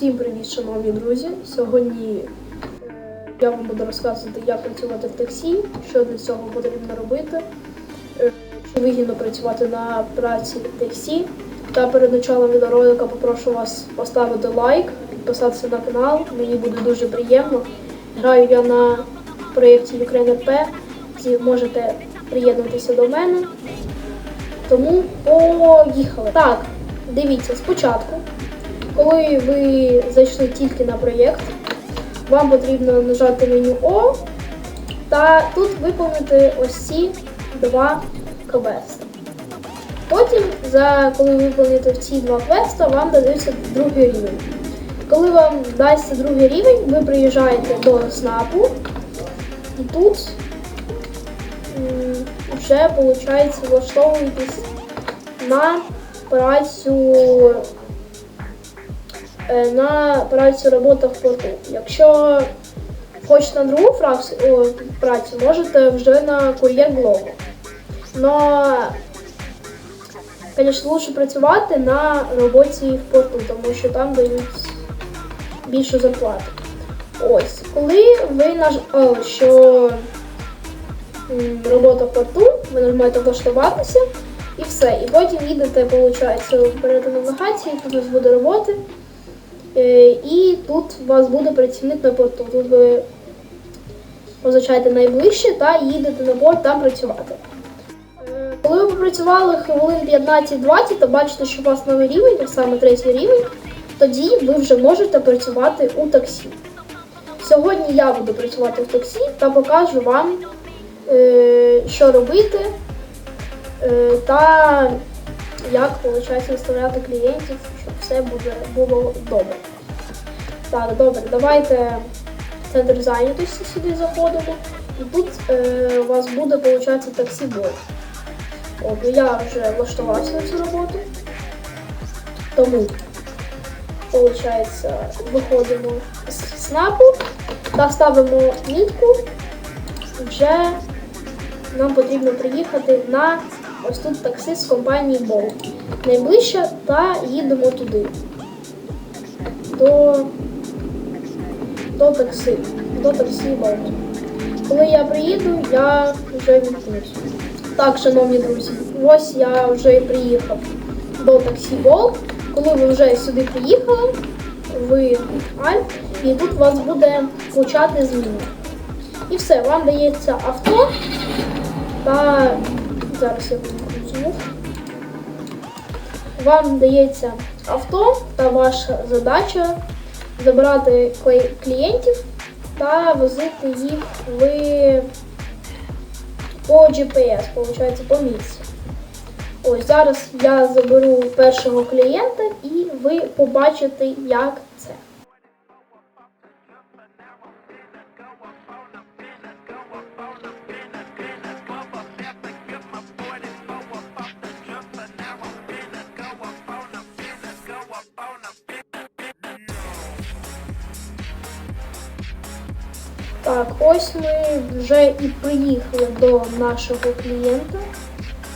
Всім привіт, шановні друзі! Сьогодні е, я вам буду розказувати, як працювати в таксі, що для цього потрібно робити, е, чи вигідно працювати на праці в таксі. Та перед началом відеоролика попрошу вас поставити лайк, підписатися на канал. Мені буде дуже приємно. Граю я на проєкті UkraineRP, Зі- можете приєднатися до мене. Тому поїхали. Так, дивіться, спочатку, коли ви зайшли тільки на проєкт, вам потрібно нажати меню О та тут виповнити ось ці два квести. Потім, за, коли ви виконаєте ці два квеста, вам дадуться другий рівень. Коли вам дасться другий рівень, ви приїжджаєте до СНАПу і тут вже, виходить, влаштовуєтесь на працю на працю робота в порту. Якщо хочете на другу працю, можете вже на кур'єр блогу. Но, звісно, лучше працювати на роботі в порту, тому що там дають більшу зарплату. Ось, коли ви нажали, що робота в порту, ви нажимаєте влаштуватися і все. І потім їдете, виходить, берете навігації, тут у вас буде роботи. Е, І тут у вас буде працівник на порту. Тут ви позначаєте найближче та їдете на порт там працювати. Е, Коли ви попрацювали хвилин 15-20, то бачите, що у вас новий рівень, так само третій рівень, тоді ви вже можете працювати у таксі. Сьогодні я буду працювати в таксі та покажу вам, е, що робити та як виходить наставляти клієнтів, щоб все буде, було добре. Так, добре, давайте центр зайнятості сюди заходимо. І тут е, у вас буде, виходить, таксі бот. От, я вже влаштувався на цю роботу. Тому, виходить, виходимо з снапу та ставимо мітку. Вже нам потрібно приїхати на ось тут таксі з компанії Bolt. Найближче та їдемо туди. До, до таксі. До таксі Bolt. Коли я приїду, я вже відкнусь. Так, шановні друзі, ось я вже приїхав до таксі Bolt. Коли ви вже сюди приїхали, ви Альт, і тут вас буде включати зміни. І все, вам дається авто та зараз я вимкну. Вам дається авто та ваша задача забрати клієнтів та возити їх в по GPS, виходить, по місці. Ось зараз я заберу першого клієнта і ви побачите, як це. Так, ось ми вже і приїхали до нашого клієнта.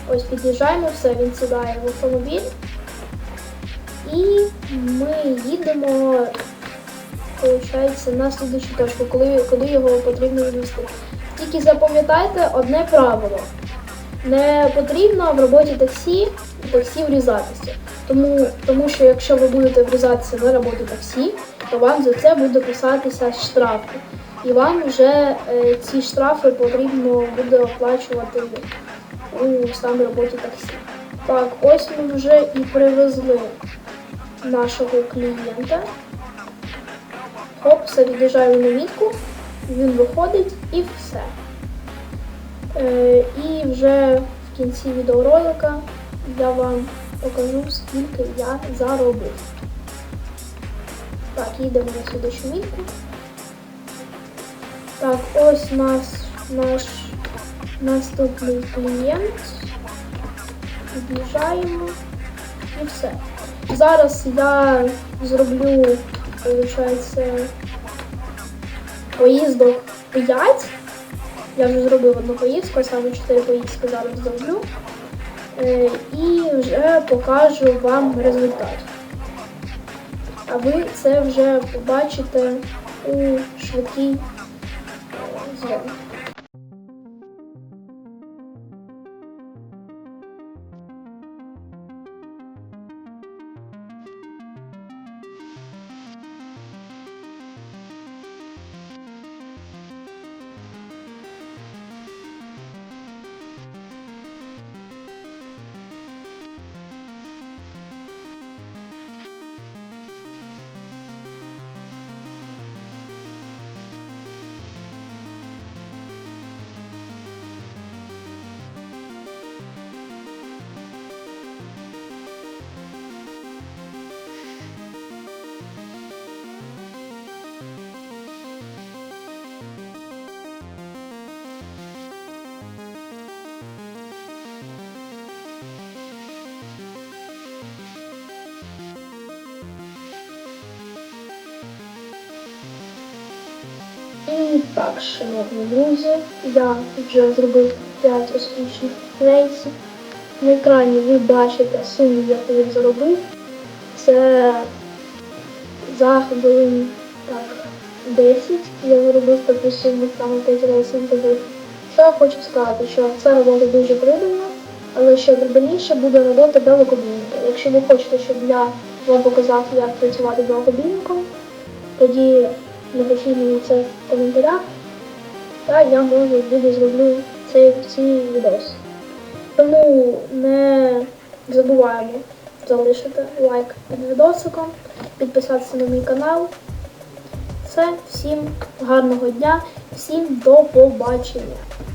Ось під'їжджаємо, все, він сідає в автомобіль. І ми їдемо, виходить, на слідчу точку, коли, куди його потрібно відвести. Тільки запам'ятайте одне правило. Не потрібно в роботі таксі таксі врізатися. Тому, тому що якщо ви будете врізатися на роботі таксі, то вам за це буде писатися штрафи. І вам вже е, ці штрафи потрібно буде оплачувати у самій роботі таксі. Так, ось ми вже і привезли нашого клієнта. Хоп, все від'їжджаємо на мітку, він виходить і все. Е, і вже в кінці відеоролика я вам покажу, скільки я заробив. Так, їдемо на слідчу мітку. Так, ось наш, наш наступний клієнт. Під'їжджаємо і все. Зараз я зроблю, виходить, поїздок 5. Я вже зробив одну поїздку, а саме 4 поїздки зараз зроблю. Е, І вже покажу вам результат. а ви це вже побачите у швидкій е, так, шановні друзі, я вже зробив 5 успішних рейсів. На екрані ви бачите суму, яку я заробив. Це за хвилин так, 10 я заробив таку суму, саме 5 рейсів зробив. Що я хочу сказати, що ця робота дуже прибильна, але ще прибильніше буде робота далекобійника. Якщо ви хочете, щоб я вам показав, як працювати далекобійником, тоді мені це коментарях, та я можу буде зроблю цей, цей відос. Тому не забуваємо залишити лайк під відосиком, підписатися на мій канал. Все, всім гарного дня, всім до побачення.